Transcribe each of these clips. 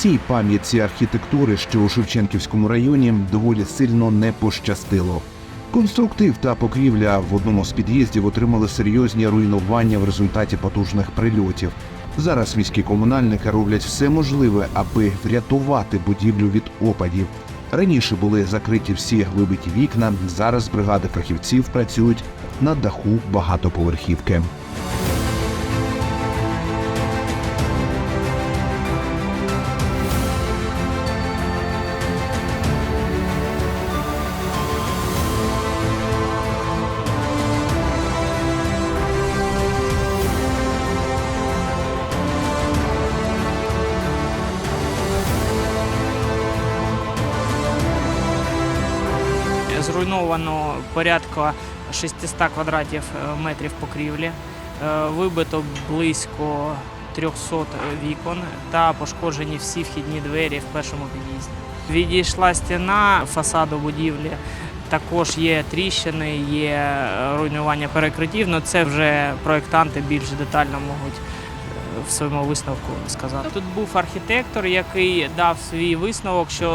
Цій пам'ятці архітектури, що у Шевченківському районі, доволі сильно не пощастило. Конструктив та покрівля в одному з під'їздів отримали серйозні руйнування в результаті потужних прильотів. Зараз міські комунальники роблять все можливе, аби врятувати будівлю від опадів. Раніше були закриті всі вибиті вікна. Зараз бригади фахівців працюють на даху багатоповерхівки. Зруйновано порядка 600 квадратів е, метрів покрівлі, Е, вибито близько 300 вікон та пошкоджені всі вхідні двері в першому під'їзді. Відійшла стіна фасаду будівлі. Також є тріщини, є е, руйнування перекриттів. але це вже проєктанти більш детально можуть в своєму висновку сказати. Тут був архітектор, який дав свій висновок, що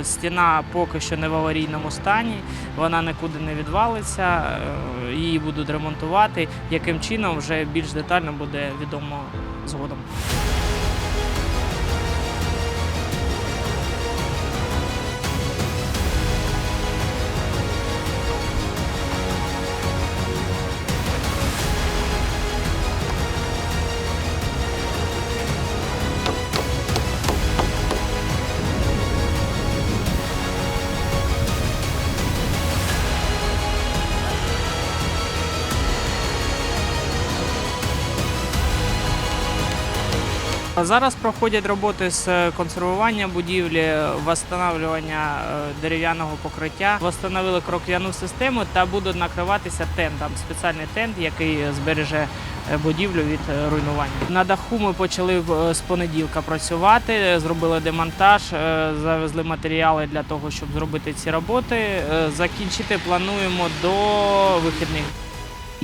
е, стіна поки що не в аварійному стані, вона нікуди не відвалиться, е, її будуть ремонтувати. Яким чином вже більш детально буде відомо згодом. Зараз проходять роботи з консервування будівлі, встановлювання дерев'яного покриття. Встановили кроквяну систему та будуть накриватися тентом. Спеціальний тент, який збереже е, будівлю від е, руйнування. На даху ми почали е, з понеділка працювати. Зробили демонтаж, е, завезли матеріали для того, щоб зробити ці роботи. Е, Закінчити плануємо до вихідних.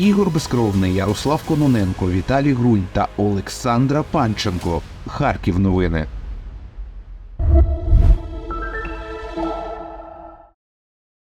Ігор Безкровний, Ярослав Кононенко, Віталій Грунь та Олександра Панченко. Харків новини.